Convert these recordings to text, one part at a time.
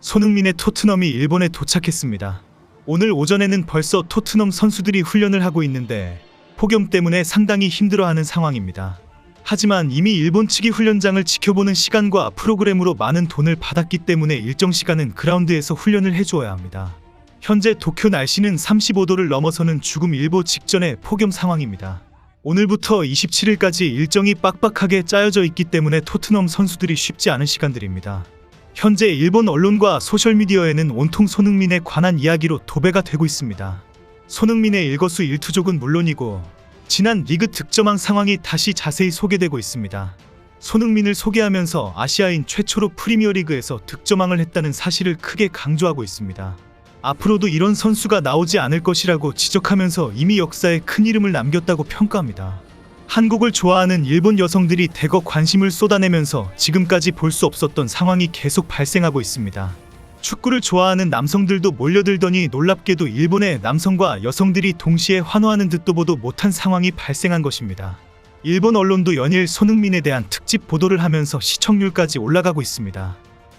손흥민의 토트넘이 일본에 도착했습니다. 오늘 오전에는 벌써 토트넘 선수들이 훈련을 하고 있는데 폭염 때문에 상당히 힘들어하는 상황입니다. 하지만 이미 일본 측이 훈련장을 지켜보는 시간과 프로그램으로 많은 돈을 받았기 때문에 일정 시간은 그라운드에서 훈련을 해주어야 합니다. 현재 도쿄 날씨는 35도를 넘어서는 죽음 일보 직전의 폭염 상황입니다. 오늘부터 27일까지 일정이 빡빡하게 짜여져 있기 때문에 토트넘 선수들이 쉽지 않은 시간들입니다. 현재 일본 언론과 소셜미디어에는 온통 손흥민에 관한 이야기로 도배가 되고 있습니다. 손흥민의 일거수 일투족은 물론이고 지난 리그 득점왕 상황이 다시 자세히 소개되고 있습니다. 손흥민을 소개하면서 아시아인 최초로 프리미어리그에서 득점왕을 했다는 사실을 크게 강조하고 있습니다. 앞으로도 이런 선수가 나오지 않을 것이라고 지적하면서 이미 역사에 큰 이름을 남겼다고 평가합니다. 한국을 좋아하는 일본 여성들이 대거 관심을 쏟아내면서 지금까지 볼 수 없었던 상황이 계속 발생하고 있습니다. 축구를 좋아하는 남성들도 몰려들더니 놀랍게도 일본의 남성과 여성들이 동시에 환호하는 듯도 보도 못한 상황이 발생한 것입니다. 일본 언론도 연일 손흥민에 대한 특집 보도를 하면서 시청률까지 올라가고 있습니다.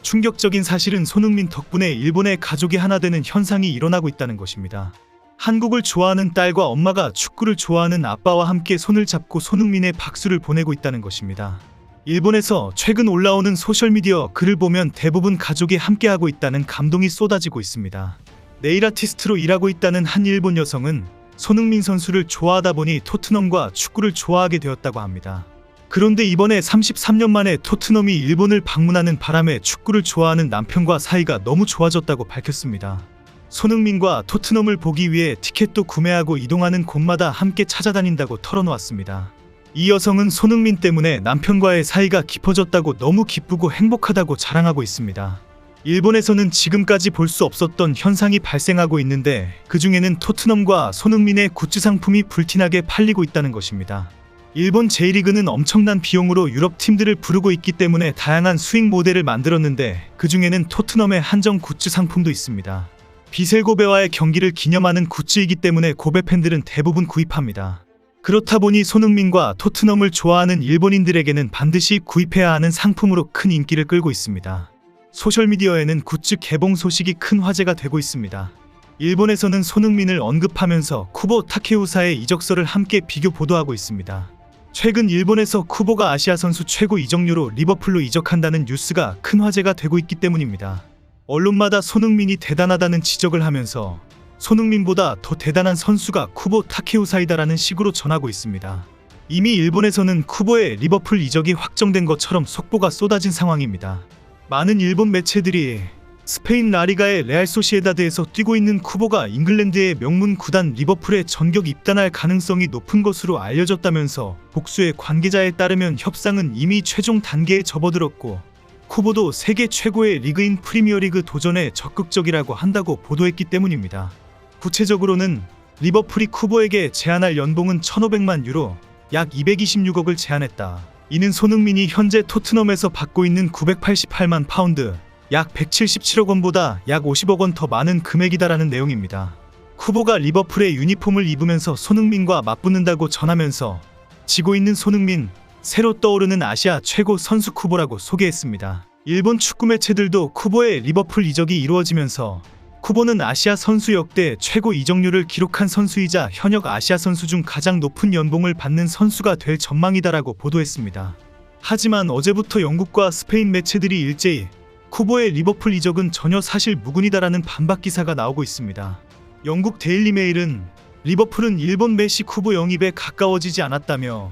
충격적인 사실은 손흥민 덕분에 일본의 가족이 하나 되는 현상이 일어나고 있다는 것입니다. 한국을 좋아하는 딸과 엄마가 축구를 좋아하는 아빠와 함께 손을 잡고 손흥민의 박수를 보내고 있다는 것입니다. 일본에서 최근 올라오는 소셜미디어 글을 보면 대부분 가족이 함께하고 있다는 감동이 쏟아지고 있습니다. 네일 아티스트로 일하고 있다는 한 일본 여성은 손흥민 선수를 좋아하다 보니 토트넘과 축구를 좋아하게 되었다고 합니다. 그런데 이번에 33년 만에 토트넘이 일본을 방문하는 바람에 축구를 좋아하는 남편과 사이가 너무 좋아졌다고 밝혔습니다. 손흥민과 토트넘을 보기 위해 티켓도 구매하고 이동하는 곳마다 함께 찾아다닌다고 털어놓았습니다. 이 여성은 손흥민 때문에 남편과의 사이가 깊어졌다고 너무 기쁘고 행복하다고 자랑하고 있습니다. 일본에서는 지금까지 볼 수 없었던 현상이 발생하고 있는데 그 중에는 토트넘과 손흥민의 굿즈 상품이 불티나게 팔리고 있다는 것입니다. 일본 J리그는 엄청난 비용으로 유럽 팀들을 부르고 있기 때문에 다양한 수익 모델을 만들었는데 그 중에는 토트넘의 한정 굿즈 상품도 있습니다. 비셀 고베와의 경기를 기념하는 굿즈이기 때문에 고베 팬들은 대부분 구입합니다. 그렇다 보니 손흥민과 토트넘을 좋아하는 일본인들에게는 반드시 구입해야 하는 상품으로 큰 인기를 끌고 있습니다. 소셜미디어에는 굿즈 개봉 소식이 큰 화제가 되고 있습니다. 일본에서는 손흥민을 언급하면서 쿠보 타케우사의 이적설을 함께 비교 보도하고 있습니다. 최근 일본에서 쿠보가 아시아 선수 최고 이적료로 리버풀로 이적한다는 뉴스가 큰 화제가 되고 있기 때문입니다. 언론마다 손흥민이 대단하다는 지적을 하면서 손흥민보다 더 대단한 선수가 쿠보 타케우사이다라는 식으로 전하고 있습니다. 이미 일본에서는 쿠보의 리버풀 이적이 확정된 것처럼 속보가 쏟아진 상황입니다. 많은 일본 매체들이 스페인 라리가의 레알 소시에다드에서 뛰고 있는 쿠보가 잉글랜드의 명문 구단 리버풀에 전격 입단할 가능성이 높은 것으로 알려졌다면서 복수의 관계자에 따르면 협상은 이미 최종 단계에 접어들었고 쿠보도 세계 최고의 리그인 프리미어리그 도전에 적극적이라고 한다고 보도했기 때문입니다. 구체적으로는 리버풀이 쿠보에게 제안할 연봉은 1,500만 유로, 약 226억을 제안했다. 이는 손흥민이 현재 토트넘에서 받고 있는 988만 파운드, 약 177억 원보다 약 50억 원 더 많은 금액이다라는 내용입니다. 쿠보가 리버풀의 유니폼을 입으면서 손흥민과 맞붙는다고 전하면서 지고 있는 손흥민, 새로 떠오르는 아시아 최고 선수 쿠보라고 소개했습니다. 일본 축구 매체들도 쿠보의 리버풀 이적이 이루어지면서 쿠보는 아시아 선수 역대 최고 이적률을 기록한 선수이자 현역 아시아 선수 중 가장 높은 연봉을 받는 선수가 될 전망이다라고 보도했습니다. 하지만 어제부터 영국과 스페인 매체들이 일제히 쿠보의 리버풀 이적은 전혀 사실 무근이다라는 반박 기사가 나오고 있습니다. 영국 데일리 메일은 리버풀은 일본 메시 쿠보 영입에 가까워지지 않았다며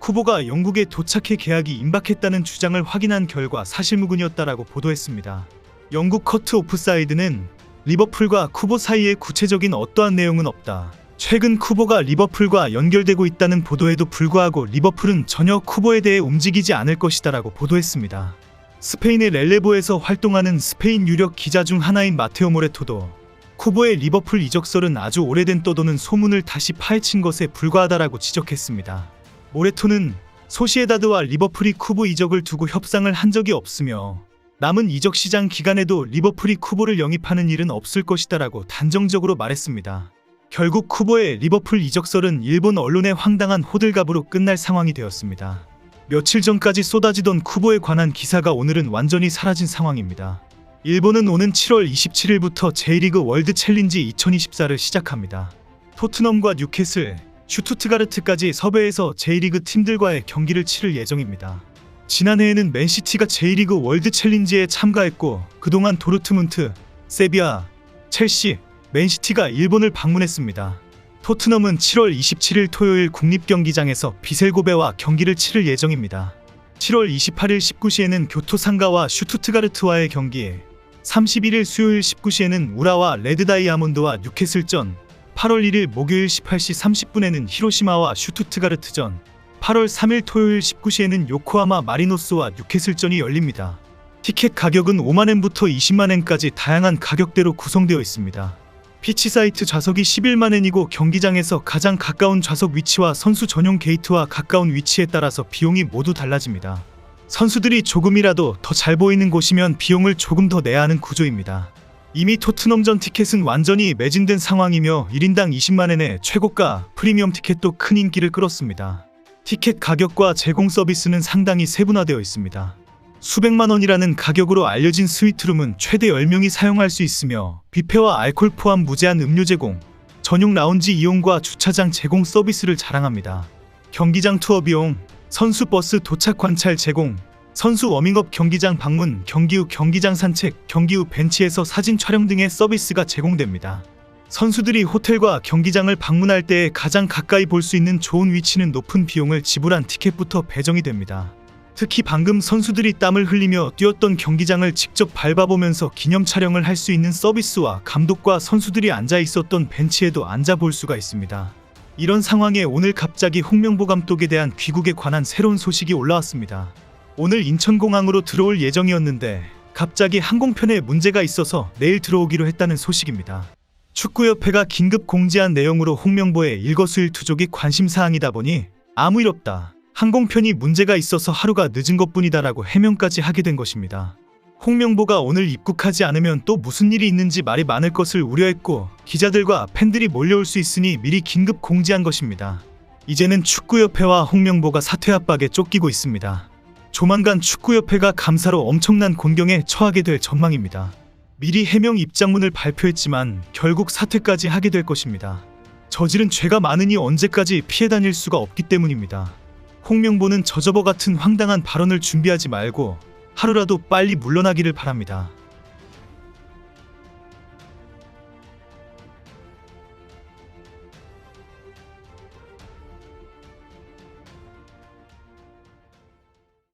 쿠보가 영국에 도착해 계약이 임박했다는 주장을 확인한 결과 사실무근이었다라고 보도했습니다. 영국 커트 오프사이드는 리버풀과 쿠보 사이에 구체적인 어떠한 내용은 없다. 최근 쿠보가 리버풀과 연결되고 있다는 보도에도 불구하고 리버풀은 전혀 쿠보에 대해 움직이지 않을 것이다라고 보도했습니다. 스페인의 렐레보에서 활동하는 스페인 유력 기자 중 하나인 마테오 모레토도 쿠보의 리버풀 이적설은 아주 오래된 떠도는 소문을 다시 파헤친 것에 불과하다라고 지적했습니다. 모레토는 소시에다드와 리버풀이 쿠보 이적을 두고 협상을 한 적이 없으며 남은 이적 시장 기간에도 리버풀이 쿠보를 영입하는 일은 없을 것이다라고 단정적으로 말했습니다. 결국 쿠보의 리버풀 이적설은 일본 언론의 황당한 호들갑으로 끝날 상황이 되었습니다. 며칠 전까지 쏟아지던 쿠보에 관한 기사가 오늘은 완전히 사라진 상황입니다. 일본은 오는 7월 27일부터 J리그 월드 챌린지 2024를 시작합니다. 토트넘과 뉴캐슬, 슈투트가르트까지 섭외해서 J리그 팀들과의 경기를 치를 예정입니다. 지난해에는 맨시티가 J리그 월드 챌린지에 참가했고 그동안 도르트문트, 세비야, 첼시, 맨시티가 일본을 방문했습니다. 토트넘은 7월 27일 토요일 국립경기장에서 비셀고베와 경기를 치를 예정입니다. 7월 28일 19시에는 교토 상가와 슈투트가르트와의 경기, 31일 수요일 19시에는 우라와 레드 다이아몬드와 뉴캐슬전, 8월 1일 목요일 18시 30분에는 히로시마와 슈투트가르트전, 8월 3일 토요일 19시에는 요코하마 마리노스와 뉴캐슬전이 열립니다. 티켓 가격은 5만엔부터 20만엔까지 다양한 가격대로 구성되어 있습니다. 피치 사이트 좌석이 11만엔이고 경기장에서 가장 가까운 좌석 위치와 선수 전용 게이트와 가까운 위치에 따라서 비용이 모두 달라집니다. 선수들이 조금이라도 더 잘 보이는 곳이면 비용을 조금 더 내야 하는 구조입니다. 이미 토트넘전 티켓은 완전히 매진된 상황이며 1인당 20만엔의 최고가 프리미엄 티켓도 큰 인기를 끌었습니다. 티켓 가격과 제공 서비스는 상당히 세분화되어 있습니다. 수백만 원이라는 가격으로 알려진 스위트룸은 최대 10명이 사용할 수 있으며 뷔페와 알콜 포함 무제한 음료 제공, 전용 라운지 이용과 주차장 제공 서비스를 자랑합니다. 경기장 투어 비용, 선수 버스 도착 관찰 제공, 선수 워밍업 경기장 방문, 경기 후 경기장 산책, 경기 후 벤치에서 사진 촬영 등의 서비스가 제공됩니다. 선수들이 호텔과 경기장을 방문할 때 가장 가까이 볼 수 있는 좋은 위치는 높은 비용을 지불한 티켓부터 배정이 됩니다. 특히 방금 선수들이 땀을 흘리며 뛰었던 경기장을 직접 밟아보면서 기념 촬영을 할 수 있는 서비스와 감독과 선수들이 앉아 있었던 벤치에도 앉아 볼 수가 있습니다. 이런 상황에 오늘 갑자기 홍명보 감독에 대한 귀국에 관한 새로운 소식이 올라왔습니다. 오늘 인천공항으로 들어올 예정이었는데 갑자기 항공편에 문제가 있어서 내일 들어오기로 했다는 소식입니다. 축구협회가 긴급 공지한 내용으로 홍명보의 일거수일투족이 관심사항이다 보니 아무 일 없다. 항공편이 문제가 있어서 하루가 늦은 것뿐이다라고 해명까지 하게 된 것입니다. 홍명보가 오늘 입국하지 않으면 또 무슨 일이 있는지 말이 많을 것을 우려했고 기자들과 팬들이 몰려올 수 있으니 미리 긴급 공지한 것입니다. 이제는 축구협회와 홍명보가 사퇴 압박에 쫓기고 있습니다. 조만간 축구협회가 감사로 엄청난 곤경에 처하게 될 전망입니다. 미리 해명 입장문을 발표했지만 결국 사퇴까지 하게 될 것입니다. 저지른 죄가 많으니 언제까지 피해 다닐 수가 없기 때문입니다. 홍명보는 저저버 같은 황당한 발언을 준비하지 말고 하루라도 빨리 물러나기를 바랍니다.